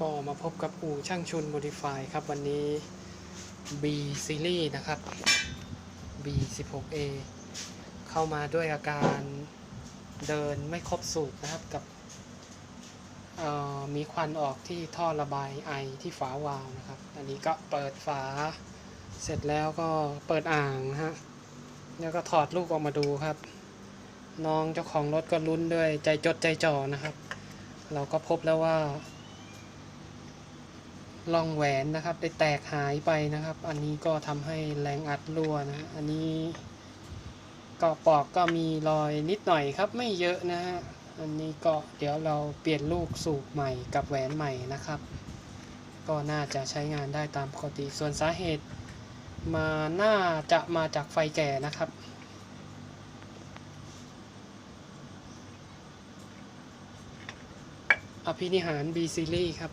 ก็มาพบกับอู่ช่างชุน Modify ครับ วันนี้ B Series นะครับ B 1 6 A เข้ามาด้วยอาการเดินไม่ครบสูตรนะครับกับมีควันออกที่ท่อระบายไอที่ฝาวาล์วนะครับ อันนี้ก็เปิดฝาเสร็จแล้วก็เปิดอ่างนะฮะแล้วก็ถอดลูกออกมาดูครับ น้องเจ้าของรถก็ลุ้นด้วยใจจดใจจ่อนะครับ เราก็พบแล้วว่า ล่องแหวนนะครับ ได้แตกหายไปนะครับ อันนี้ก็ทำให้แรงอัดรั่วนะ อันนี้ก็ปอกก็มีรอยนิดหน่อยครับไม่เยอะนะฮะ อันนี้ก็เดี๋ยวเราเปลี่ยนลูกสูบใหม่กับแหวนใหม่นะครับ ก็น่าจะใช้งานได้ตามปกติ ส่วนสาเหตุมาน่าจะมาจากไฟแก่นะครับอภินิหาร B Series ครับ